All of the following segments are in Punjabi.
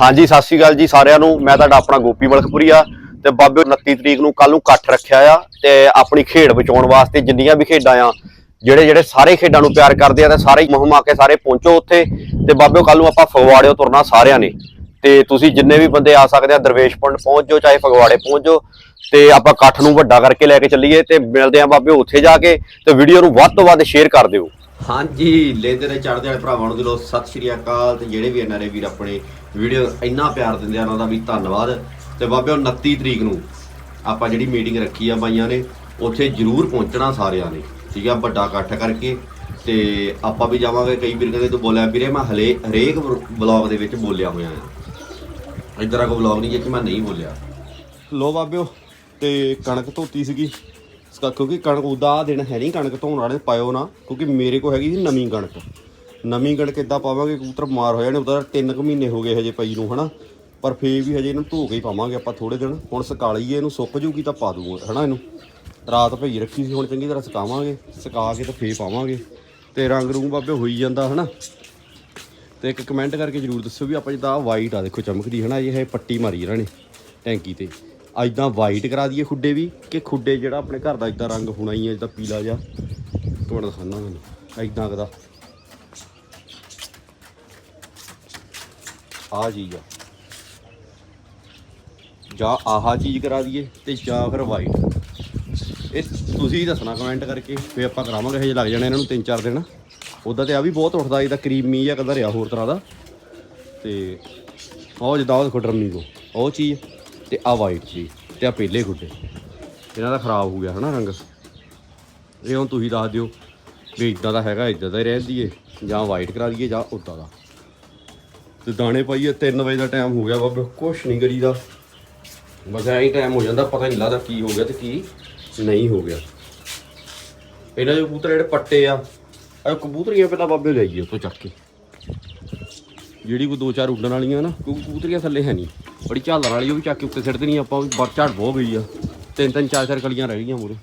ਹਾਂਜੀ, ਸਤਿ ਸ਼੍ਰੀ ਅਕਾਲ ਜੀ ਸਾਰਿਆਂ ਨੂੰ। ਮੈਂ ਤੁਹਾਡਾ ਆਪਣਾ ਗੋਪੀ ਮਲਕਪੁਰੀਆ ਤੇ ਬਾਬੇ 29 ਤਰੀਕ ਨੂੰ ਕੱਲ ਨੂੰ ਇਕੱਠ ਰੱਖਿਆ ਆ ਤੇ ਆਪਣੀ ਖੇਡ ਬਚਾਉਣ ਵਾਸਤੇ ਜਿੰਨੀਆਂ ਵੀ ਖੇਡਾਂ ਆ, ਜਿਹੜੇ ਜਿਹੜੇ ਸਾਰੇ ਖੇਡਾਂ ਨੂੰ ਪਿਆਰ ਕਰਦੇ ਆ ਤੇ ਸਾਰੇ ਮੁਹਿੰਮ ਆ ਕੇ ਸਾਰੇ ਪਹੁੰਚੋ ਉੱਥੇ ਤੇ ਬਾਬੇ ਕੱਲ ਨੂੰ ਆਪਾਂ ਫਗਵਾੜਿਓ ਤੁਰਨਾ ਸਾਰਿਆਂ ਨੇ। ਤੇ ਤੁਸੀਂ ਜਿੰਨੇ ਵੀ ਬੰਦੇ ਆ ਸਕਦੇ ਆ, ਦਰਵੇਸ਼ ਪਿੰਡ ਪਹੁੰਚ ਜਾਓ, ਚਾਹੇ ਫਗਵਾੜੇ ਪਹੁੰਚ ਜਾਓ। ਤੇ ਆਪਾਂ ਇਕੱਠ ਨੂੰ ਵੱਡਾ ਕਰਕੇ ਲੈ ਕੇ ਚੱਲੀਏ ਤੇ ਮਿਲਦੇ ਆ ਬਾਬੇ ਉੱਥੇ ਜਾ ਕੇ ਤੇ ਵੀਡੀਓ ਨੂੰ ਵੱਧ ਤੋਂ ਵੱਧ ਸ਼ੇਅਰ ਕਰ ਦਿਓ। ਹਾਂਜੀ ਲੈਂਦੇ ਨੇ ਚੜਦੇ ਵਾਲੇ ਭਰਾਵਾਂ ਨੂੰ ਦਿਲੋਂ ਸਤਿ ਸ਼੍ਰੀ ਅਕਾਲ ਤੇ ਜਿਹੜੇ ਵੀ ਐਨਆਰਏ ਵੀਰ ਆਪਣੇ ਵੀਡੀਓ ਇੰਨਾ ਪਿਆਰ ਦਿੰਦੇ ਆ, ਉਹਨਾਂ ਦਾ ਵੀ ਧੰਨਵਾਦ। ਤੇ ਬਾਬੇ 29 ਤਰੀਕ ਨੂੰ ਆਪਾਂ ਜਿਹੜੀ ਮੀਟਿੰਗ ਰੱਖੀ ਆ ਬਾਈਆਂ ਨੇ, ਉੱਥੇ ਜ਼ਰੂਰ ਪਹੁੰਚਣਾ ਸਾਰਿਆਂ ਨੇ, ਠੀਕ ਆ? ਵੱਡਾ ਇਕੱਠ ਕਰਕੇ ਤੇ ਆਪਾਂ ਵੀ ਜਾਵਾਂਗੇ। ਕਈ ਵੀਰ ਕਹਿੰਦੇ ਤੂੰ ਬੋਲਿਆ, ਵੀਰੇ ਮੈਂ ਹਲੇ ਹਰੇਕ ਵਲੌਗ ਦੇ ਵਿੱਚ ਬੋਲਿਆ ਹੋਇਆ ਆ। ਇਦਾਂ ਦਾ ਕੋਈ ਵਲੌਗ ਨਹੀਂ ਹੈ ਕਿ ਮੈਂ ਨਹੀਂ ਬੋਲਿਆ। ਲੋ ਬਾਬਿਓ ਤੇ ਕਣਕ ਧੋਤੀ ਸੀਗੀ। ਸਕਾ- ਕਿਉਂਕਿ ਕਣਕ ਉਹਦਾ ਆਹ ਦਿਨ ਹੈ ਨਹੀਂ ਕਣਕ ਧੋਣ ਵਾਲੇ, ਪਾਇਓ ਨਾ, ਕਿਉਂਕਿ ਮੇਰੇ ਕੋਲ ਹੈਗੀ ਸੀ ਨਵੀਂ ਕਣਕ। ਨਵੀਂ ਕਣਕ ਇਦਾਂ ਪਾਵਾਂਗੇ, ਕਬੂਤਰ ਮਾਰ ਹੋ ਜਾਣੇ ਉਹਦਾ 3 ਕੁ ਮਹੀਨੇ ਹੋ ਗਏ ਹਜੇ ਪਈ ਨੂੰ, ਹਨਾ। ਪਰ ਫੇਰ ਵੀ ਹਜੇ ਇਹਨੂੰ ਧੋ ਕੇ ਹੀ ਪਾਵਾਂਗੇ ਆਪਾਂ ਥੋੜੇ ਦਿਨ। ਹੁਣ ਸੁਕਾ ਲਈਏ ਇਹਨੂੰ ਸੁੱਕ ਜੂਗੀ ਤਾਂ ਪਾ ਦੂੰਗਾ, ਹਨਾ ਇਹਨੂੰ। ਰਾਤ ਭਈ ਰੱਖੀ ਸੀ, ਹੁਣ ਚੰਗੀ ਤਰ੍ਹਾਂ ਸੁਕਾਵਾਂਗੇ। ਸੁਕਾ ਕੇ ਤਾਂ ਫੇਰ ਪਾਵਾਂਗੇ। ਤੇ ਰੰਗ ਰੂੰਗ ਬਾਬੇ ਹੋਈ ਜਾਂਦਾ, ਹਨਾ। ਤੇ ਇੱਕ ਕਮੈਂਟ ਕਰਕੇ ਜਰੂਰ ਦੱਸਿਓ ਵੀ ਆਪਾਂ ਜਿੱਦਾਂ ਵਾਈਟ ਆ, ਦੇਖੋ ਚਮਕਦੀ, ਹਨਾ, ਇਹ ਹੈ ਪੱਟੀ ਮਾਰੀ ਇਹਨਾਂ ਨੇ ਟੈਂਕੀ ਤੇ। ਐਦਾਂ ਵਾਈਟ ਕਰਾ ਦਈਏ ਖੁੱਡੇ ਵੀ, ਕਿ ਖੁੱਡੇ ਜਿਹੜਾ ਆਪਣੇ ਘਰ ਦਾ ਇਦਾਂ ਰੰਗ ਹੋਣਾ ਹੀ ਹੈ ਜਿੱਦਾਂ ਪੀਲਾ ਜਿਹਾ। ਤੁਹਾਡਾ ਦਿਖਾਣਾ ਮੈਨੂੰ ਐਦਾਂ ਕਦਾ। ਆ ਚੀਜ਼ ਆ। ਜਾਂ ਆਹਾ ਚੀਜ਼ ਕਰਾ ਦਈਏ ਤੇ ਜਾਂ ਫਿਰ ਵਾਈਟ ਇਹ ਤੁਸੀਂ ਦੱਸਣਾ ਕਮੈਂਟ ਕਰਕੇ ਫੇ ਆਪਾਂ ਕਰਾਵਾਂਗੇ ਹਜੇ ਲੱਗ ਜਾਣਾ ਇਹਨਾਂ ਨੂੰ 3-4 ਦਿਨ। ਉਦਾਂ ਤੇ ਆ ਵੀ ਬਹੁਤ ਉੱਠਦਾ ਇਹਦਾ ਕਰੀਮੀ ਜਾਂ ਕਲਰ ਆ ਹੋਰ ਤਰ੍ਹਾਂ ਦਾ। ਤੇ ਉਹ ਜਿੱਦਾਂ ਉਹ ਦੇਖੋ ਡਰਮੀ ਕੋ, ਉਹ ਚੀਜ਼। ਤੇ ਆ ਵਾਈਟ ਜੀ ਤੇ ਆ ਪਹਿਲੇ ਗੁੱਡੇ। ਇਹਨਾਂ ਦਾ ਖਰਾਬ ਹੋ ਗਿਆ ਹਨਾ ਰੰਗ। ਇਹ ਹੁਣ ਤੁਸੀਂ ਦੱਸ ਦਿਓ ਵੀ ਇਦਾਂ ਦਾ ਹੈਗਾ, ਇਦਾਂ ਦਾ ਹੀ ਰਹਿੰਦੀ ਦਈਏ, ਜਾਂ ਵਾਈਟ ਕਰਾ ਦਈਏ, ਜਾਂ ਉਦਾਂ ਦਾ। ਤੇ ਦਾਣੇ ਪਾਈਏ 3 ਵਜੇ ਦਾ ਟਾਈਮ ਹੋ ਗਿਆ ਬਾਬੇ, ਕੁਛ ਨਹੀਂ ਕਰੀਦਾ। ਬਸ ਐਂ ਹੀ ਟਾਈਮ ਹੋ ਜਾਂਦਾ, ਪਤਾ ਨਹੀਂ ਲੱਗਦਾ ਕੀ ਹੋ ਗਿਆ ਤੇ ਕੀ ਨਹੀਂ ਹੋ ਗਿਆ। ਇਹਨਾਂ ਦੇ ਕਬੂਤਰ ਜਿਹੜੇ ਪੱਟੇ ਆ ਇਹ ਕਬੂਤਰੀਆਂ ਪਹਿਲਾਂ ਬਾਬੇ ਲੈ ਆਈਏ ਉੱਥੋਂ ਚੱਕ ਕੇ। ਜਿਹੜੀ ਕੋਈ ਦੋ ਚਾਰ ਉੱਡਣ ਵਾਲੀਆਂ ਨਾ ਕਿਉਂਕਿ ਕਬੂਤਰੀਆਂ ਥੱਲੇ ਹੈ ਨਹੀਂ। ਬੜੀ ਝਾਲਣ ਵਾਲੀ, ਉਹ ਵੀ ਚੱਕ ਕੇ ਉੱਤੇ ਸਿੱਟ ਦੇਣੀ ਆਪਾਂ ਵੀ ਬਰ ਝਾੜ ਬਹੁਤ ਗਈ ਆ। ਤਿੰਨ ਤਿੰਨ, ਚਾਰ ਚਾਰ ਕਲੀਆਂ ਰਹਿ ਗਈਆਂ ਮੂਰੇ।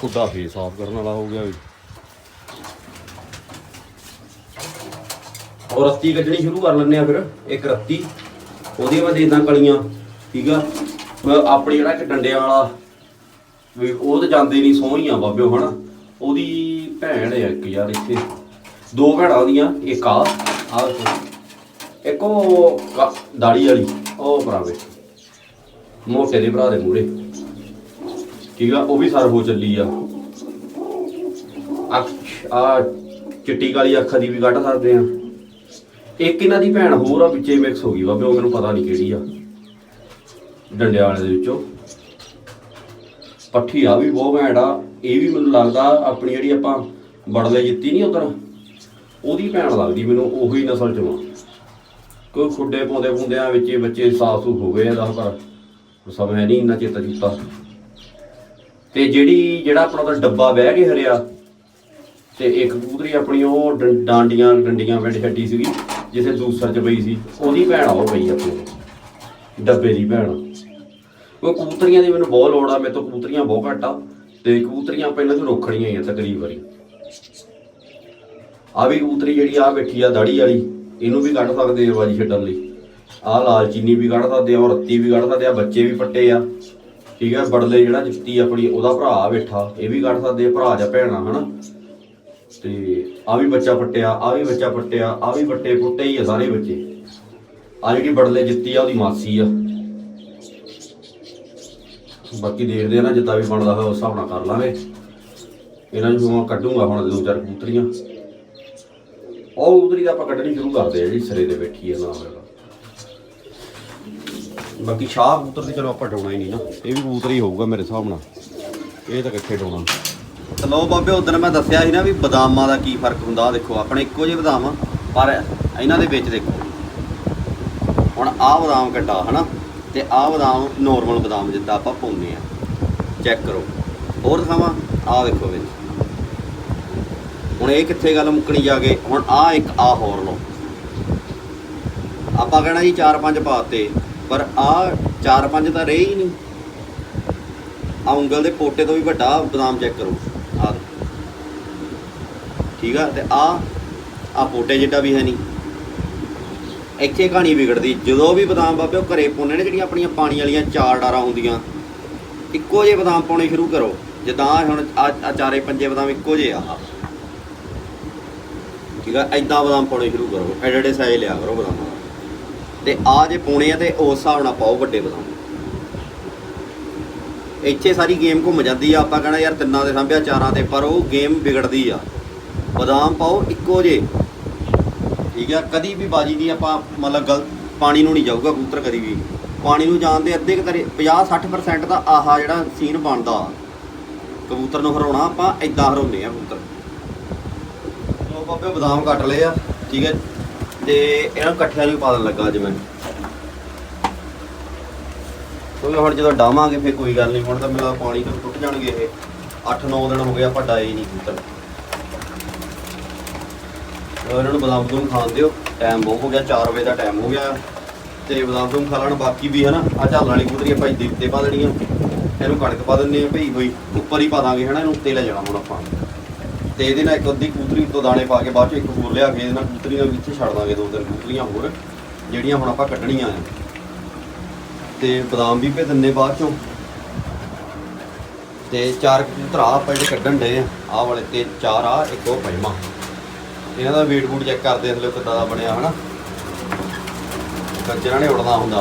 ਖੁੱਡਾ ਫੇਰ ਸਾਫ਼ ਕਰਨ ਵਾਲਾ ਹੋ ਗਿਆ ਵੀ। ਔਰ ਰੱਤੀ ਕੱਢਣੀ ਸ਼ੁਰੂ ਕਰ ਲੈਂਦੇ ਆ ਫਿਰ, ਇੱਕ ਰੱਤੀ। ਉਹਦੀ ਮੈਂ ਦੇਦਾਂ ਕਲੀਆਂ, ਠੀਕ ਆ? ਆਪਣੇ ਜਿਹੜਾ ਇੱਕ ਡੰਡਿਆਂ ਵਾਲਾ, ਵੀ ਉਹ ਤਾਂ ਜਾਂਦੇ ਨਹੀਂ ਸੋਹਣੀਆਂ ਬਾਬਿਓ, ਹਨਾ? ਉਹਦੀ ਭੈਣ ਹੈ ਇੱਕ ਯਾਰ ਇੱਥੇ। ਦੋ ਭੈਣਾਂ ਉਹਦੀਆਂ ਇੱਕ ਆ। ਆ ਇੱਕ ਉਹ ਕ- ਦਾੜੀ ਵਾਲੀ ਉਹ ਭਰਾਵੇ ਮੋਟੇ ਦੇ ਭਰਾ ਦੇ ਮੂਰੇ ਠੀਕ ਆ ਉਹ ਵੀ ਸਰ ਹੋ ਚੱਲੀ ਆ। ਅੱਖ ਆ ਚਿੱਟੀ ਕਾਲੀ ਅੱਖ ਦੀ ਵੀ ਕੱਢ ਸਕਦੇ ਆ। ਇੱਕ ਇਹਨਾਂ ਦੀ ਭੈਣ ਹੋਰ ਆ ਵਿੱਚੇ ਮਿਕਸ ਹੋ ਗਈ ਬਾਬੇ ਉਹ ਮੈਨੂੰ ਪਤਾ ਨਹੀਂ ਕਿਹੜੀ ਆ। ਡੰਡਿਆਂ ਵਾਲੇ ਦੇ ਵਿੱਚੋਂ। ਪੱਠੀ ਆ ਵੀ ਬਹੁਤ ਘੈਂਟ ਆ। ਇਹ ਵੀ ਮੈਨੂੰ ਲੱਗਦਾ ਆਪਣੀ ਜਿਹੜੀ ਆਪਾਂ ਬੜਲੇ ਜਿੱਤੀ ਨਹੀਂ ਉਧਰ, ਉਹਦੀ ਭੈਣ ਲੱਗਦੀ ਮੈਨੂੰ, ਉਹੀ ਨਸਲ ਚੋਂ ਆ ਕੋਈ ਖੁੱਡੇ ਪਾਉਂਦੇ ਪੁੰਦਿਆਂ ਵਿੱਚ ਇਹ ਬੱਚੇ ਸਾਫ਼ ਸੂਫ ਹੋ ਗਏ ਆ, ਦਸ ਪਰ ਸਮਝ ਨਹੀਂ ਇੰਨਾ ਚੇਤਾ ਚੁੱਤਾ ਤੇ ਜਿਹੜੀ, ਜਿਹੜਾ ਆਪਣਾ ਉਹਦਾ ਡੱਬਾ ਬਹਿ ਕੇ ਹਰਿਆ, ਤੇ ਇੱਕ ਕਬੂਤਰੀ ਆਪਣੀ ਉਹ ਡੰ- ਡਾਂਡੀਆਂ, ਡੰਡੀਆਂ ਵਿੱਚ ਛੱਡੀ ਸੀਗੀ ਜਿਸੇ ਦੂਸਰ ਚ ਪਈ ਸੀ, ਉਹਦੀ ਭੈਣ ਉਹ ਪਈ ਆਪਣੀ ਡੱਬੇ ਦੀ ਭੈਣ। ਉਹ ਕਬੂਤਰੀਆਂ ਦੀ ਮੈਨੂੰ ਬਹੁਤ ਲੋੜ ਆ, ਮੇਰੇ ਤੋਂ ਕਬੂਤਰੀਆਂ ਬਹੁਤ ਘੱਟ ਆ। ਤੇ ਕਬੂਤਰੀਆਂ ਪਹਿਲਾਂ ਤੋਂ ਰੋਖੜੀਆਂ ਹੀ ਆ ਤਕਰੀਬ ਵਾਰੀ। ਆ ਵੀ ਕਬੂਤਰੀ ਜਿਹੜੀ ਆ ਬੈਠੀ ਆ ਦਾੜੀ ਵਾਲੀ, ਇਹਨੂੰ ਵੀ ਕੱਢ ਸਕਦੇ ਆ ਬਾਜੀ ਛੱਡਣ ਲਈ। ਆ ਲਾਲ ਚੀਨੀ ਵੀ ਕੱਢ ਸਕਦੇ ਆ, ਔਰ ਰੱਤੀ ਵੀ ਕੱਢ ਸਕਦੇ ਆ, ਬੱਚੇ ਵੀ ਪੱਟੇ ਆ। ਠੀਕ ਆ, ਬੜਲੇ ਜਿਹੜਾ ਜਿੱਤੀ ਆਪਣੀ, ਉਹਦਾ ਭਰਾ ਬੈਠਾ, ਇਹ ਵੀ ਕੱਢ ਸਕਦੇ ਆ, ਭਰਾ ਜਾਂ ਭੈਣਾ ਹਨਾ? ਤੇ ਆ ਵੀ ਬੱਚਾ ਪੱਟਿਆ, ਆ ਵੀ ਬੱਚਾ ਪੱਟਿਆ, ਆ ਵੀ ਬੱਟੇ ਪੁੱਟੇ ਹੀ ਆ ਸਾਰੇ ਬੱਚੇ। ਆ ਜਿਹੜੀ ਬੜਲੇ ਜਿੱਤੀ ਆ, ਉਹਦੀ ਮਾਸੀ ਆ। ਬਾਕੀ ਦੇਖਦੇ ਆ ਨਾ, ਜਿੱਦਾਂ ਵੀ ਬਣਦਾ ਹੋਇਆ ਉਸ ਹਿਸਾਬ ਨਾਲ ਕਰ ਲਾਂਗੇ। ਇਹਨਾਂ ਨੂੰ ਮੈਂ ਕੱਢੂੰਗਾ ਹੁਣ ਦੋ ਚਾਰ ਕਬੂਤਰੀਆਂ। ਉਹ ਕਬੂਤਰੀ ਦਾ ਆਪਾਂ ਕੱਢਣੀ ਸ਼ੁਰੂ ਕਰਦੇ ਆ ਜਿਹੜੀ ਸਿਰੇ ਤੇ ਬੈਠੀ ਆ ਨਾਮ ਇਹਦਾ ਬਾਕੀ ਸ਼ਾਹ ਕਬੂਤਰ ਤੇ ਚਲੋ ਆਪਾਂ ਡਾਉਣਾ ਹੀ ਨਹੀਂ ਨਾ। ਇਹ ਵੀ ਕਬੂਤਰ ਹੀ ਹੋਊਗਾ ਮੇਰੇ ਹਿਸਾਬ ਨਾਲ। ਇਹ ਤਾਂ ਕਿੱਥੇ ਡਾਉਣਾ। ਤੇ ਲੋ ਬਾਬੇ ਉਦੋਂ ਮੈਂ ਦੱਸਿਆ ਸੀ ਨਾ ਵੀ ਬਦਾਮਾਂ ਦਾ ਕੀ ਫ਼ਰਕ ਹੁੰਦਾ, ਆਹ ਦੇਖੋ, ਆਪਣੇ ਇੱਕੋ ਜਿਹੇ ਬਦਾਮ ਆ, ਪਰ ਇਹਨਾਂ ਦੇ ਵਿੱਚ ਦੇਖੋ। ਹੁਣ ਆਹ ਬਦਾਮ ਕੱਟਾ ਹਨਾ? ਤੇ ਆਹ ਬਦਾਮ ਨੋਰਮਲ ਬਦਾਮ ਜਿੱਦਾਂ ਆਪਾਂ ਪਾਉਂਦੇ ਆ ਚੈੱਕ ਕਰੋ। ਹੋਰ ਦਿਖਾਵਾਂ ਆਹ ਵੇਖੋ ਵਿੱਚ ਹੁਣ ਇਹ ਕਿੱਥੇ ਗੱਲ ਮੁੱਕਣੀ ਜਾ ਕੇ? ਹੁਣ ਆਹ ਇੱਕ ਆਹ ਹੋਰ ਲਓ। ਆਪਾਂ ਕਹਿਣਾ ਜੀ 4-5 ਪਾਤੇ ਪਰ ਆਹ 4-5 ਤਾਂ ਰਹੇ ਹੀ ਨਹੀਂ। ਆ ਉਂਗਲ ਦੇ ਪੋਟੇ ਤੋਂ ਵੀ ਵੱਡਾ ਬਦਾਮ ਚੈੱਕ ਕਰੋ। ਆਹ ਠੀਕ ਆ? ਤੇ ਆ ਆ ਪੋਟੇ ਜਿੱਡਾ ਵੀ ਹੈ ਨਹੀਂ। ਇੱਥੇ ਕਹਾਣੀ ਵਿਗੜਦੀ। ਜਦੋਂ ਵੀ ਬਦਾਮ ਬਾਬੇ ਉਹ ਘਰੇ ਪਾਉਂਦੇ ਨੇ ਜਿਹੜੀਆਂ ਆਪਣੀਆਂ ਪਾਣੀ ਵਾਲੀਆਂ ਚਾਰ ਡਾਰਾਂ ਹੁੰਦੀਆਂ, ਇੱਕੋ ਜਿਹੇ ਬਦਾਮ ਪਾਉਣੇ ਸ਼ੁਰੂ ਕਰੋ। ਜਿੱਦਾਂ ਹੁਣ ਆ ਚਾਰੇ ਪੰਜੇ ਬਦਾਮ ਇੱਕੋ ਜਿਹੇ ਆ। ਠੀਕ ਆ? ਐਦਾਂ ਬਦਾਮ ਪਾਉਣੇ ਸ਼ੁਰੂ ਕਰੋ। ਐਡੇ ਐਡੇ ਸਾਈਜ਼ ਲਿਆ ਕਰੋ ਬਦਾਮਾਂ ਦਾ। ਤੇ ਆ ਜੇ ਪਾਉਣੇ ਆ ਤੇ ਉਸ ਹਿਸਾਬ ਨਾਲ ਪਾਓ ਵੱਡੇ ਬਦਾਮ। ਇੱਥੇ ਸਾਰੀ ਗੇਮ ਘੁੰਮ ਜਾਂਦੀ ਆ। ਆਪਾਂ ਕਹਣਾ ਯਾਰ ਤਿੰਨਾਂ ਦੇ ਸਾਂਭਿਆ, ਚਾਰਾਂ ਤੇ, ਪਰ ਉਹ ਗੇਮ ਵਿਗੜਦੀ ਆ। ਬਦਾਮ ਪਾਓ ਇੱਕੋ ਜੇ ਠੀਕ ਆ, ਕਦੀ ਵੀ ਬਾਜੀ ਦੀ ਆਪਾਂ ਮਤਲਬ ਗਲਤ ਪਾਣੀ ਨੂੰ ਨਹੀਂ ਜਾਊਗਾ ਕਬੂਤਰ ਕਦੀ ਵੀ। ਪਾਣੀ ਨੂੰ ਜਾਣ ਦੇ ਅੱਧੇ ਕਰੇ 50 60% ਦਾ ਆਹਾ ਜਿਹੜਾ ਸੀਨ ਬਣਦਾ। ਕਬੂਤਰ ਨੂੰ ਹਰਾਉਣਾ, ਆਪਾਂ ਐਦਾਂ ਹਰਾਉਂਦੇ ਆ ਕਬੂਤਰ। ਲੋ ਬਾਬੇ, ਬਦਾਮ ਕੱਟ ਲਏ ਆ, ਠੀਕ ਹੈ ਤੇ ਇਹਨਾਂ ਨੂੰ ਇਕੱਠਿਆਂ ਨੂੰ ਹੀ ਪਾ ਦੇਣ ਲੱਗਾ ਅੱਜ ਮੈਂ। ਕਿਉਂਕਿ ਹੁਣ ਜਦੋਂ ਡਾਵਾਂਗੇ, ਫਿਰ ਕੋਈ ਗੱਲ ਨਹੀਂ, ਹੁਣ ਤਾਂ ਮੇਰਾ ਪਾਣੀ ਤੋਂ ਟੁੱਟ ਜਾਣਗੇ ਇਹ। 8-9 ਦਿਨ ਹੋ ਗਏ ਆਪਾਂ ਡਾਏ ਹੀ ਨਹੀਂ ਕਬੂਤਰ। ਇਹਨਾਂ ਨੂੰ ਬਦਾਮ ਬਦੂਮ ਖਾਣ ਦਿਓ। ਟਾਈਮ ਬਹੁਤ ਹੋ ਗਿਆ 4 ਵਜੇ ਦਾ ਟਾਈਮ ਹੋ ਗਿਆ। ਤੇ ਬਦਾਮ ਬਦੂਮ ਖਾ ਲੈਣ ਬਾਕੀ ਵੀ ਹੈ ਨਾ ਆ ਝਾਲਣ ਵਾਲੀ ਕਬੂਤਰੀ ਆਪਾਂ ਇੱਦੇ ਉੱਤੇ ਪਾ ਦੇਣੀ ਆ। ਇਹਨੂੰ ਕਣਕ ਪਾ ਦਿੰਦੇ ਆ ਭਈ ਹੋਈ, ਉੱਪਰ ਹੀ ਪਾ ਦਾਂਗੇ ਹਨਾ, ਇਹਨੂੰ ਉੱਤੇ ਲੈ ਜਾਣਾ ਹੁਣ ਆਪਾਂ। ਤੇ ਇਹਦੇ ਨਾਲ ਇੱਕ ਅੱਧੀ ਕੂਤਰੀ ਤੋਂ ਦਾਣੇ ਪਾ ਕੇ ਬਾਅਦ ਚ ਇੱਕ ਹੋਰ ਲਿਆ ਕੇ ਇਹਦੇ ਨਾਲ ਕਬੂਤਰੀਆਂ ਵੀ ਇੱਥੇ ਛੱਡ ਦਾਂਗੇ ਦੋ ਤਿੰਨ ਕਬੂਤਰੀਆਂ ਹੋਰ, ਜਿਹੜੀਆਂ ਹੁਣ ਆਪਾਂ ਕੱਢਣੀਆਂ ਆ। ਤੇ ਬਦਾਮ ਵੀ ਭੇ ਦਿੰਨੇ ਬਾਅਦ ਚੋਂ। ਤੇ ਚਾਰ ਕਬੂਤਰ ਆ ਆਪਾਂ ਜਿਹੜੇ ਕੱਢਣ ਡੇ ਆ, ਆਹ ਵਾਲੇ ਤੇ ਚਾਰ ਆ, ਇੱਕ ਉਹ ਪੰਜਵਾਂ ਇਹਨਾਂ ਦਾ weight ਬੂਟ ਚੈੱਕ ਕਰਦੇ ਅਸਲੇ ਕਿੱਦਾਂ ਦਾ ਬਣਿਆ ਹਨਾ। ਗੱਜਰਾਂ ਨੇ ਉੜਨਾ ਹੁੰਦਾ।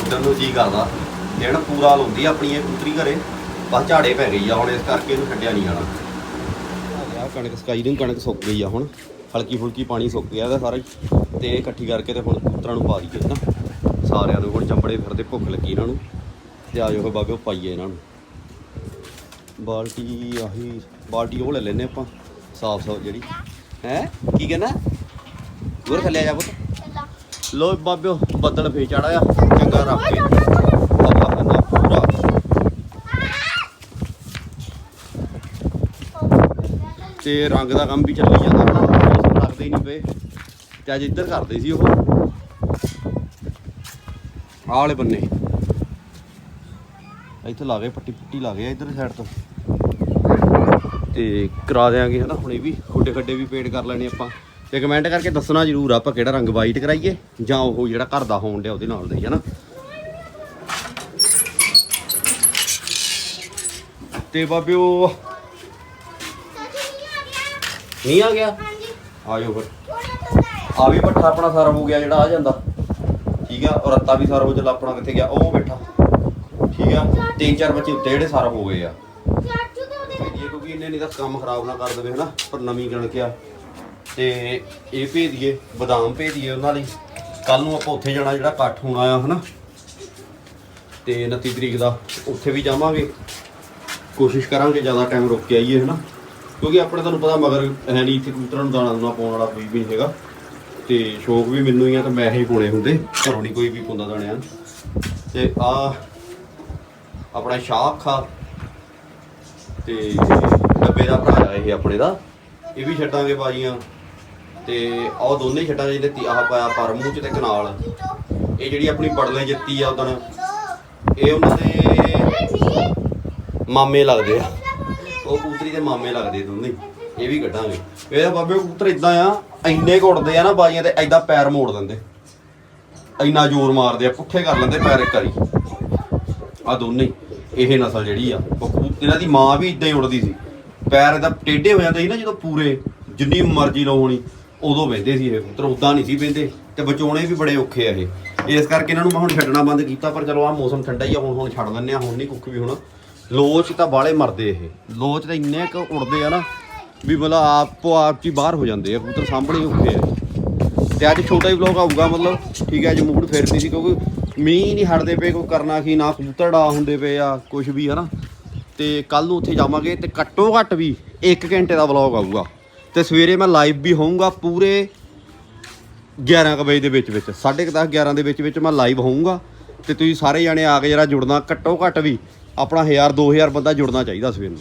ਉੱਡਣ ਨੂੰ ਜੀ ਕਰਦਾ। ਦਿਨ ਪੂਰਾ ਲਾਉਂਦੀ ਆਪਣੀ ਇਹ ਕਬੂਤਰੀ ਘਰੇ। ਬਸ ਝਾੜੇ ਪੈ ਗਈ ਆ, ਹੁਣ ਇਸ ਕਰਕੇ ਇਹਨੂੰ ਛੱਡਿਆ ਨਹੀਂ ਜਾਣਾ। ਆ ਕਣਕ ਸਕਾਈ ਦੀ ਕਣਕ ਸੁੱਕ ਗਈ ਆ ਹੁਣ। ਹਲਕੀ ਫੁਲਕੀ ਪਾਣੀ ਸੁੱਕ ਗਿਆ ਇਹਦਾ ਸਾਰਾ ਹੀ। ਤੇ ਇਕੱਠੀ ਕਰਕੇ ਤੇ ਹੁਣ ਕਬੂਤਰਾਂ ਨੂੰ ਪਾ ਦਈਏ ਨਾ ਸਾਰਿਆਂ ਨੂੰ ਹੁਣ ਚੰਬੜੇ ਫਿਰਦੇ, ਭੁੱਖ ਲੱਗੀ ਇਹਨਾਂ ਨੂੰ। ਤੇ ਆ ਫਿਰ ਬਾਬੇ ਉਹ ਪਾਈਏ ਇਹਨਾਂ ਨੂੰ। ਬਾਲਟੀ ਆਹੀ, ਬਾਲਟੀ ਉਹ ਲੈ ਲੈਨੇ ਆਪਾਂ। ਸਾਫ਼ ਸਾਫ਼ ਜਿਹੜੀ। ਹੈ? ਕੀ ਕਹਿੰਦਾ? ਗੁਰ ਥੱਲੇ ਆ ਜਾ ਪੁੱਤ। ਲੋ ਬਾਬਿਓ, ਬੱਦਲ ਫੇ ਚੜਾਇਆ ਚੰਗਾ ਰੱਖ ਕੇ ਹਵਾ ਨਾ ਪੂਰਾ ਤੇ ਰੰਗ ਦਾ ਕੰਮ ਵੀ ਚੱਲੀ ਜਾਂਦਾ। ਲੱਗਦੇ ਹੀ ਨਹੀਂ ਪਏ। ਤੇ ਅੱਜ ਇੱਧਰ ਕਰਦੇ ਸੀ ਉਹ। ਆਲੇ ਬੰਨੇ। ਇੱਥੇ ਲਾ ਗਏ ਪੱਟੀ ਪੁੱਟੀ ਲਾ ਗਏ ਇੱਧਰ ਸਾਈਡ ਤੋਂ। ਤੇ ਕਰਾ ਦਿਆਂਗੇ, ਹਨਾ? ਹੁਣੇ ਵੀ ਖੁੱਡੇ ਖੱਡੇ ਵੀ ਪੇਂਟ ਕਰ ਲੈਣੇ ਆਪਾਂ। ਤੇ ਕਮੈਂਟ ਕਰਕੇ ਦੱਸਣਾ ਜਰੂਰ ਆਪਾਂ ਕਿਹੜਾ ਰੰਗ ਵਾਈਟ ਕਰਾਈਏ, ਜਾਂ ਉਹ ਜਿਹੜਾ ਘਰ ਦਾ ਹੋਣ ਡਿਆ ਉਹਦੇ ਨਾਲ ਦਾ ਹਨਾ? ਤੇ ਬਾਬਿਓ ਨਹੀਂ ਆ ਗਿਆ? ਆਜੋ ਫਿਰ। ਆ ਵੀ ਪੱਠਾ ਆਪਣਾ ਸਾਰਾ ਹੋ ਗਿਆ ਜਿਹੜਾ, ਆ ਜਾਂਦਾ। ਠੀਕ ਆ, ਔਰ ਰੱਤਾ ਵੀ ਸਾਰਾ ਹੋ ਚੱਲ ਆਪਣਾ ਕਿੱਥੇ ਗਿਆ? ਉਹ ਬੈਠਾ। ਠੀਕ ਆ, ਤਿੰਨ ਚਾਰ ਬੱਚੇ ਉੱਤੇ ਜਿਹੜੇ ਸਾਰਾ ਹੋ ਗਏ ਆ। ਨਹੀਂ ਤਾਂ ਕੰਮ ਖਰਾਬ ਨਾ ਕਰ ਦੇਵੇ ਹਨਾ, ਪਰ ਨਵੀਂ ਕਣਕ ਆ। ਤੇ ਇਹ ਭੇਜ ਬਦਾਮ ਭੇਜ ਦਈਏ ਉਹਨਾਂ ਲਈ। ਕੱਲ ਨੂੰ ਆਪਾਂ ਉੱਥੇ ਜਾਣਾ, ਜਿਹੜਾ ਇਕੱਠ ਹੋਣਾ ਆ, ਹਨਾ। ਤੇ 29 ਤਰੀਕ ਦਾ ਉੱਥੇ ਵੀ ਜਾਵਾਂਗੇ। ਕੋਸ਼ਿਸ਼ ਕਰਾਂਗੇ ਜ਼ਿਆਦਾ ਟਾਈਮ ਰੁਕ ਕੇ ਆਈਏ, ਹਨਾ। ਕਿਉਂਕਿ ਆਪਣੇ ਤੁਹਾਨੂੰ ਪਤਾ ਮਗਰ ਹੈ ਨਹੀਂ ਇੱਥੇ ਕਬੂਤਰਾਂ ਨੂੰ ਦਾਣਾ ਦੂਣਾ ਪਾਉਣ ਵਾਲਾ ਕੋਈ ਵੀ ਨਹੀਂ ਹੈਗਾ। ਤੇ ਸ਼ੌਕ ਵੀ ਮੈਨੂੰ ਹੀ ਆ ਤਾਂ ਮੈਂ ਹੀ ਪਾਉਣੇ ਹੁੰਦੇ। ਘਰੋਂ ਨਹੀਂ ਕੋਈ ਵੀ ਪਾਉਂਦਾ ਦਾਣਿਆਂ ਨੂੰ। ਤੇ ਆ ਆਪਣਾ ਸ਼ਾਖ ਆ ਤੇ ਡੱਬੇ ਦਾ ਭਰਾ ਆ ਇਹ ਆਪਣੇ ਦਾ। ਇਹ ਵੀ ਛੱਡਾਂਗੇ ਬਾਜੀਆਂ। ਤੇ ਆਹ ਦੋਨੇ ਹੀ ਛੱਡਾਂਗੇ ਜਿਹਦੇ ਆਹ ਪਾਇਆ ਪਰ ਮੂੰਹ ਚ ਤੇ ਕਨਾਲ। ਇਹ ਜਿਹੜੀ ਆਪਣੀ ਬੜਲੇ ਜਿੱਤੀ ਆ ਉਦੋਂ ਇਹ ਉਹਨਾਂ ਦੇ ਮਾਮੇ ਲੱਗਦੇ ਆ। ਉਹ ਕੂਤਰੀ ਦੇ ਮਾਮੇ ਲੱਗਦੇ ਦੋਨੇ। ਇਹ ਵੀ ਕੱਢਾਂਗੇ। ਇਹਦਾ ਬਾਬੇ ਕੂਤਰ ਇਦਾਂ ਆ, ਇੰਨੇ ਘੁੱਟਦੇ ਆ ਨਾ ਬਾਜੀਆਂ ਤੇ ਐਦਾਂ ਪੈਰ ਮੋੜ ਦਿੰਦੇ। ਇੰਨਾ ਜ਼ੋਰ ਮਾਰਦੇ ਆ, ਪੁੱਠੇ ਕਰ ਲੈਂਦੇ ਪੈਰ ਇੱਕ ਵਾਰੀ। ਆ ਦੋਨੇ, ਇਹ ਨਸਲ ਜਿਹੜੀ ਆ, ਉਹ ਇਹਨਾਂ ਦੀ ਮਾਂ ਵੀ ਇਦਾਂ ਹੀ ਉੜਦੀ ਸੀ। ਪੈਰ ਇਹਦਾ ਟੇਢੇ ਹੋ ਜਾਂਦੇ ਸੀ ਨਾ ਜਦੋਂ ਪੂਰੇ, ਜਿੰਨੀ ਮਰਜ਼ੀ ਲਓ ਹੋਣੀ, ਉਦੋਂ ਵਹਿੰਦੇ ਸੀ ਇਹ ਕਬੂਤਰ ਉਦਾਂ ਨਹੀਂ ਸੀ ਵਹਿੰਦੇ ਤੇ ਬਚਾਉਣੇ ਵੀ ਬੜੇ ਔਖੇ ਆ ਇਹ। ਇਸ ਕਰਕੇ ਇਹਨਾਂ ਨੂੰ ਮੈਂ ਹੁਣ ਛੱਡਣਾ ਬੰਦ ਕੀਤਾ, ਪਰ ਚਲੋ ਆ ਮੌਸਮ ਠੰਡਾ ਹੀ ਆ, ਹੁਣ ਹੁਣ ਛੱਡ ਦਿੰਨੇ ਆ, ਹੁਣ ਨਹੀਂ ਕੁੱਕ ਵੀ ਹੁਣ। ਲੋਚ ਤਾਂ ਬਾਲੇ ਮਰਦੇ ਇਹ। ਲੋਚ ਤਾਂ ਇੰਨੇ ਕੁ ਉੜਦੇ ਆ ਨਾ, ਵੀ ਮਤਲਬ ਆਪੋ ਆਪ ਚ ਹੀ ਬਾਹਰ ਹੋ ਜਾਂਦੇ ਆ, ਕਬੂਤਰ ਸਾਹਮਣੇ ਔਖੇ ਆ। ਤੇ ਅੱਜ ਛੋਟਾ ਹੀ ਵਲੌਗ ਆਊਗਾ, ਮਤਲਬ ਠੀਕ ਹੈ, ਅੱਜ ਮੂਡ ਫੇਰਦੀ ਸੀ, ਕਿਉਂਕਿ ਮੀਂਹ ਨਹੀਂ ਹਟਦੇ ਪਏ, ਕੋਈ ਕਰਨਾ ਕੀ, ਨਾ ਕਬੂਤਰ ਡਾ ਹੁੰਦੇ ਪਏ ਆ ਕੁਝ ਵੀ ਹਨਾ ਤੇ ਕੱਲ ਨੂੰ ਉੱਥੇ ਜਾਵਾਂਗੇ ਤੇ ਘੱਟੋ ਘੱਟ ਵੀ 1 ਘੰਟੇ ਦਾ ਵਲੌਗ ਆਊਗਾ। ਤੇ ਸਵੇਰੇ ਮੈਂ ਲਾਈਵ ਵੀ ਹੋਊਂਗਾ ਪੂਰੇ 11 ਕੁ ਵਜੇ ਦੇ ਵਿੱਚ ਵਿੱਚ 10:30 11 ਦੇ ਵਿੱਚ ਵਿੱਚ ਮੈਂ ਲਾਈਵ ਹੋਊਂਗਾ। ਤੇ ਤੁਸੀਂ ਸਾਰੇ ਜਾਣੇ ਆ ਕੇ ਜਰਾ ਜੁੜਨਾ, ਘੱਟੋ ਘੱਟ ਵੀ ਆਪਣਾ 1000 2000 ਬੰਦਾ ਜੁੜਨਾ ਚਾਹੀਦਾ ਸਵੇਰ ਨੂੰ।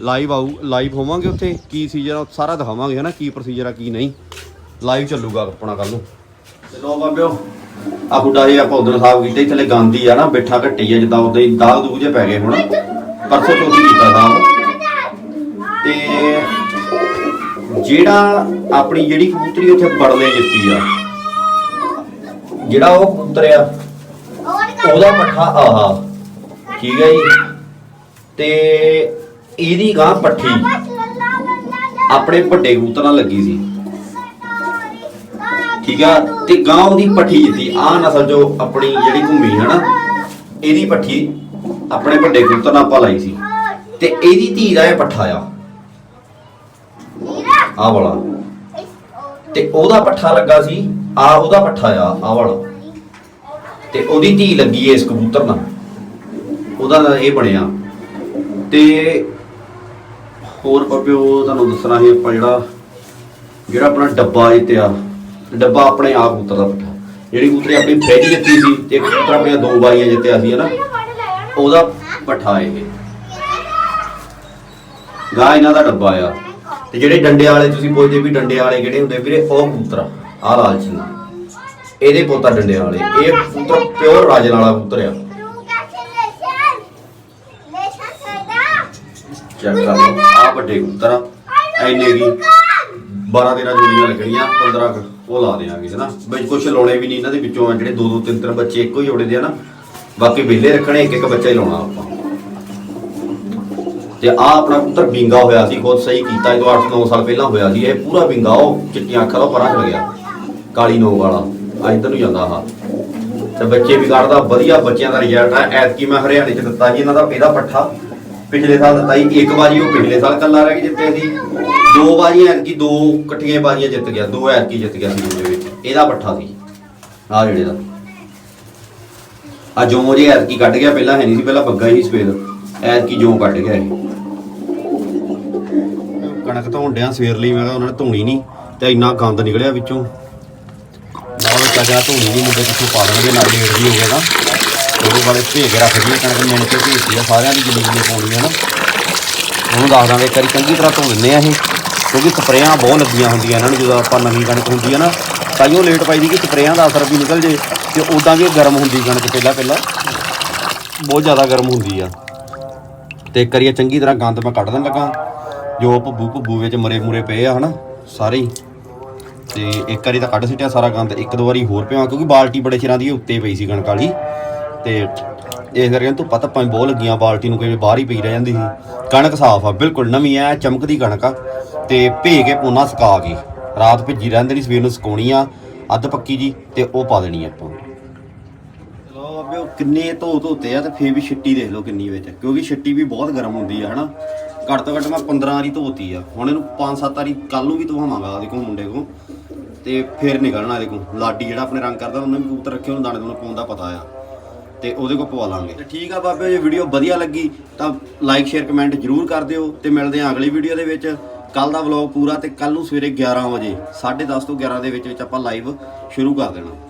ਲਾਈਵ ਆਊ ਲਾਈਵ ਹੋਵਾਂਗੇ ਉੱਥੇ, ਕੀ ਸੀਜ਼ਰ ਆ, ਸਾਰਾ ਦਿਖਾਵਾਂਗੇ ਹਨਾ, ਕੀ ਪ੍ਰੋਸੀਜਰ ਆ, ਕੀ ਨਹੀਂ। ਲਾਈਵ ਚੱਲੂਗਾ ਆਪਣਾ ਕੱਲ ਨੂੰ। ਤੇ ਲੋ ਬਾਬਿਓ ਆ ਬੁੱਢਾ ਜੀ ਆਪਾਂ ਉਧਰ ਸਾਹਿਬ ਕੀਤੇ ਥੱਲੇ ਗਾਂਦੀ ਆ ਨਾ, ਬੈਠਾ ਘੱਟੀ ਆ, ਜਿੱਦਾਂ ਉਦਾਂ ਹੀ ਦਾਗ ਦੂਗ ਜੇ ਪੈ ਗਏ ਹੁਣ। ਪਰਸੋਂ ਚੌਥੀ ਕੀਤਾ ਸਾਫ਼ ਤੇ ਜਿਹੜਾ ਆਪਣੀ ਜਿਹੜੀ ਕਬੂਤਰੀ ਉੱਥੇ ਬੜਲੇ ਜਿੱਤੀ ਆ, ਜਿਹੜਾ ਉਹ ਕਬੂਤਰ ਆ, ਉਹਦਾ ਪੱਠਾ, ਆਹਾ, ਠੀਕ ਹੈ ਜੀ। ਤੇ ਇਹਦੀ ਗਾਂ ਪੱਠੀ ਆਪਣੇ ਵੱਡੇ ਕਬੂਤਰ ਨਾਲ ਲੱਗੀ ਸੀ। ਠੀਕ ਆ, ਤੇ ਗਾਂ ਉਹਦੀ ਪੱਠੀ ਜਿੱਤੀ। ਆ ਨਸਲ ਜੋ ਆਪਣੀ ਜਿਹੜੀ ਘੁੰਮੀ ਹੈ ਨਾ, ਇਹਦੀ ਪੱਠੀ ਆਪਣੇ ਵੱਡੇ ਕਬੂਤਰ ਨਾਲ ਆਪਾਂ ਲਾਈ ਸੀ। ਤੇ ਇਹਦੀ ਧੀ ਦਾ ਇਹ ਪੱਠਾ ਆ। ਆ ਵਾਲਾ। ਤੇ ਉਹਦਾ ਪੱਠਾ ਲੱਗਾ ਸੀ ਆ ਉਹਦਾ ਪੱਠਾ ਆ ਆ ਵਾਲਾ। ਤੇ ਉਹਦੀ ਧੀ ਲੱਗੀ ਏ ਇਸ ਕਬੂਤਰ ਨਾਲ। ਉਹਦਾ ਇਹ ਬਣਿਆ। ਤੇ ਹੋਰ ਪਪਿਓ ਤੁਹਾਨੂੰ ਦੱਸਣਾ ਸੀ ਆਪਾਂ ਜਿਹੜਾ ਜਿਹੜਾ ਆਪਣਾ ਡੱਬਾ ਜਿੱਤਿਆ ਡੱਬਾ ਆਪਣੇ ਆਪ ਕਬੂਤਰ ਦਾ ਪੱਠਾ। ਜਿਹੜੀ ਕਬੂਤਰੀ ਆਪਣੀ ਫ੍ਰਿਜ ਜਿੱਤੀ ਸੀ ਤੇ ਕਬੂਤਰ ਆਪਣੀਆਂ ਦੋ ਵਾਰੀਆਂ ਜਿੱਤਿਆ ਸੀ ਹਨਾ ਉਹਦਾ ਪੱਠਾ ਇਹ। ਗਾ ਇਹਨਾਂ ਦਾ ਡੱਬਾ ਆ। ਤੇ ਜਿਹੜੇ ਡੰਡੇ ਵਾਲੇ ਤੁਸੀਂ ਪੁੱਛਦੇ ਵੀ ਡੰਡੇ ਵਾਲੇ ਕਿਹੜੇ ਹੁੰਦੇ? ਵੀਰੇ, ਉਹ ਕਬੂਤਰ ਆ ਲਾਲਚੀ ਇਹਦੇ ਪੋਤਾ ਡੰਡੇ ਵਾਲੇ। ਇਹ ਕਬੂਤਰ ਪਿਓਰ ਰਾਜਨ ਵਾਲਾ ਕਬੂਤਰ ਆ। ਚੈੱਕ ਕਰ ਲਓ। ਆ ਵੱਡੇ ਕਬੂਤਰ ਆ। ਐਨੇ ਕੀ? 12 13 ਜੋੜੀਆਂ ਲੱਗਣੀਆਂ 15 ਕੁ। ਉਹ ਲਾ ਦੇਾਂਗੇ ਹਨਾ? ਵਿੱਚ ਕੁਝ ਲਾਉਣੇ ਵੀ ਨਹੀਂ ਇਹਨਾਂ ਦੇ ਵਿੱਚੋਂ ਜਿਹੜੇ ਦੋ ਦੋ ਤਿੰਨ ਤਿੰਨ ਬੱਚੇ ਇੱਕੋ ਹੀ ਜੋੜੇ ਦੇ ਆ ਨਾ। ਬਾਕੀ ਵਿਹਲੇ ਰੱਖਣੇ ਇੱਕ ਇੱਕ ਬੱਚਾ ਹੀ ਲਾਉਣਾ ਆਪਾਂ। ਤੇ ਆ ਆਪਣਾ ਪੁੱਤਰ ਬਿੰਗਾ ਹੋਇਆ ਸੀ, ਖੁਦ ਸਹੀ ਕੀਤਾ, ਇਹ ਤੋਂ 8-9 ਸਾਲ ਪਹਿਲਾਂ ਹੋਇਆ ਸੀ, ਇਹ ਪੂਰਾ ਬਿੰਗਾ, ਉਹ ਚਿੱਟੀਆਂ ਅੱਖਾਂ ਦਾ ਪਰਾਂ ਚਲ ਗਿਆ, ਕਾਲੀ ਨੋਕ ਵਾਲਾ ਆ ਇੱਧਰ ਨੂੰ ਜਾਂਦਾ ਆ ਤੇ ਬੱਚੇ ਵੀ ਕੱਢਦਾ ਵਧੀਆ ਬੱਚਿਆਂ ਦਾ ਰਿਜ਼ਲਟ ਆ, ਐਤਕੀ ਮੈਂ ਹਰਿਆਣੇ ਚ ਦਿੱਤਾ ਜੀ ਇਹਨਾਂ ਦਾ ਇਹਦਾ ਪੱਠਾ। ਪਿਛਲੇ ਸਾਲ ਦਿੱਤਾ ਜੀ ਇੱਕ ਵਾਰੀ ਉਹ ਪਿਛਲੇ ਸਾਲ ਕੱਲਾ ਰਹਿ ਕੇ ਜਿੱਤੇ ਸੀ, ਦੋ ਵਾਰੀਆਂ ਐਤਕੀ, ਦੋ ਇਕੱਠੀਆਂ ਬਾਜ਼ੀਆਂ ਜਿੱਤ ਗਿਆ, ਦੋ ਐਤਕੀ ਜਿੱਤ ਗਿਆ ਸੀ ਉਹਦੇ ਵਿੱਚ। ਇਹਦਾ ਪੱਠਾ ਸੀ ਆ ਜਿਹੜੇ ਦਾ। ਆ ਜੋ ਜੇ ਐਤਕੀ ਕੱਢ ਗਿਆ, ਪਹਿਲਾਂ ਹੈ ਨਹੀਂ ਸੀ, ਪਹਿਲਾਂ ਬੱਗਾ ਹੀ ਸਵੇਰ। ਐਤਕੀ ਜੋ ਕੱਢ ਗਿਆ ਇਹ। ਕਣਕ ਧੋਣ ਡਿਆ ਸਵੇਰ ਲਈ, ਮੈਂ ਕਿਹਾ ਉਹਨਾਂ ਨੇ ਧੋਣੀ ਨਹੀਂ, ਤੇ ਇੰਨਾ ਗੰਦ ਨਿਕਲਿਆ ਵਿੱਚੋਂ। ਨਾਲ ਵਿੱਚ ਅਜਾ ਧੋਣੀ ਨਹੀਂ, ਮੁੰਡੇ ਪਿੱਛੋਂ ਪਾ ਦੇਣਗੇ, ਨਾਲ ਲੇਟ ਵੀ ਹੋ ਗਿਆ ਨਾ। ਉਹਦੇ ਵਾਲੇ ਭੇਜ ਰੱਖ ਦਈਏ, ਕਣਕ ਮਿਣ ਕੇ ਭੇਜਦੀ ਆ ਸਾਰਿਆਂ ਦੀ ਜਿੰਨੀ ਜਿੰਨੀ ਪਾਉਣੀ ਹੈ ਨਾ। ਉਹਨੂੰ ਦੱਸ ਦਾਂਗੇ, ਇੱਕ ਵਾਰੀ ਚੰਗੀ ਤਰ੍ਹਾਂ ਧੋ ਦਿੰਦੇ ਆ ਇਹ, ਕਿਉਂਕਿ ਸਪਰੇਆਂ ਬਹੁਤ ਲੱਗੀਆਂ ਹੁੰਦੀਆਂ ਇਹਨਾਂ ਨੂੰ, ਜਦੋਂ ਆਪਾਂ ਨਵੀਂ ਕਣਕ ਹੁੰਦੀ ਹੈ ਨਾ ਤਾਂ ਹੀ ਉਹ ਲੇਟ ਪਾਈਦੀ ਕਿ ਸਪਰੇਆਂ ਦਾ ਅਸਰ ਵੀ ਨਿਕਲ ਜੇ। ਤੇ ਉਦਾਂ ਵੀ ਇਹ ਗਰਮ ਹੁੰਦੀ ਕਣਕ ਪਹਿਲਾਂ ਪਹਿਲਾਂ। ਬਹੁਤ ਜ਼ਿਆਦਾ ਗਰਮ ਹੁੰਦੀ ਆ। ਤੇ ਇੱਕ ਵਾਰੀ ਇਹ ਚੰਗੀ ਤਰ੍ਹਾਂ ਗੰਦ ਮੈਂ ਕੱਢ ਦੇਣ ਲੱਗਾ ਜੋ ਭੁੱਬੂ ਭੁੱਬੂ ਵਿੱਚ ਮਰੇ ਮੂਰੇ ਪਏ ਆ ਹਨਾ, ਸਾਰੇ ਹੀ। ਤੇ ਇੱਕ ਵਾਰੀ ਤਾਂ ਕੱਢ ਸਿੱਟਿਆ ਸਾਰਾ ਗੰਦ, ਇੱਕ ਦੋ ਵਾਰੀ ਹੋਰ ਪਿਆ, ਕਿਉਂਕਿ ਬਾਲਟੀ ਬੜੇ ਚਿਰਾਂ ਦੀ ਉੱਤੇ ਪਈ ਸੀ ਕਣਕ ਵਾਲੀ। ਤੇ ਇਸ ਕਰਕੇ ਧੁੱਪਾਂ ਧੱਪਾਂ ਬਹੁਤ ਲੱਗੀਆਂ, ਬਾਲਟੀ ਨੂੰ ਕਈ ਬਾਹਰ ਹੀ ਪਈ ਰਹਿ ਜਾਂਦੀ ਸੀ। ਕਣਕ ਸਾਫ਼ ਆ, ਬਿਲਕੁਲ ਨਵੀਂ ਐ, ਚਮਕਦੀ ਕਣਕ ਆ। ਤੇ ਭੇ ਕੇ ਪੂਨਾ ਸੁਕਾ ਕੇ, ਰਾਤ ਭਿੱਜੀ ਰਹਿੰਦੇ ਨਹੀਂ ਸਵੇਰ ਨੂੰ ਸੁਕਾਉਣੀ ਆ, ਅੱਧ ਪੱਕੀ ਜੀ, ਤੇ ਉਹ ਪਾ ਦੇਣੀ ਆਪਾਂ। ਬਾਬੇ ਉਹ ਕਿੰਨੇ ਧੋ ਧੋਤੇ ਆ ਤੇ ਫੇਰ ਵੀ ਛਿੱਟੀ ਦੇਖ ਲਓ ਕਿੰਨੀ ਵਿੱਚ। ਕਿਉਂਕਿ ਛਿੱਟੀ ਵੀ ਬਹੁਤ ਗਰਮ ਹੁੰਦੀ ਆ, ਹਨਾ? ਘੱਟ ਤੋਂ ਘੱਟ ਮੈਂ 15 ਵਾਰੀ ਧੋਤੀ ਆ। ਹੁਣ ਇਹਨੂੰ 5-7 ਵਾਰੀ ਕੱਲ ਨੂੰ ਵੀ ਧਵਾਵਾਂਗਾ ਦੇਖੋ ਮੁੰਡੇ ਕੋ ਤੇ ਫੇਰ ਨਿਕਲਣਾ ਇਹਦੇ ਕੋ ਲਾਡੀ ਜਿਹੜਾ ਆਪਣੇ ਰੰਗ ਕਰਦਾ, ਉਹਨੇ ਵੀ ਕਬੂਤਰ ਰੱਖੇ ਉਹਨੂੰ ਦਾਣੇ ਦੋਨੇ ਪਾਉਣ ਦਾ ਪਤਾ ਆ। ਤੇ ਉਹਦੇ ਕੋ ਪਵਾ ਲਾਂਗੇ। ਤੇ ਠੀਕ ਆ ਬਾਬੇ, ਜੇ ਵੀਡੀਓ ਵਧੀਆ ਲੱਗੀ, ਤਾਂ ਲਾਈਕ ਸ਼ੇਅਰ ਕਮੈਂਟ ਜਰੂਰ ਕਰ ਦਿਓ ਤੇ ਮਿਲਦੇ ਹਾਂ ਅਗਲੀ ਵੀਡੀਓ ਦੇ ਵਿੱਚ। ਕੱਲ ਦਾ ਵਲੌਗ ਪੂਰਾ ਤੇ ਕੱਲ ਨੂੰ ਸਵੇਰੇ 11 ਵਜੇ 10:30 ਤੋਂ 11 ਦੇ ਵਿੱਚ ਵਿੱਚ ਆਪਾਂ ਲਾਈਵ ਸ਼ੁਰੂ ਕਰ ਦੇਣਾ।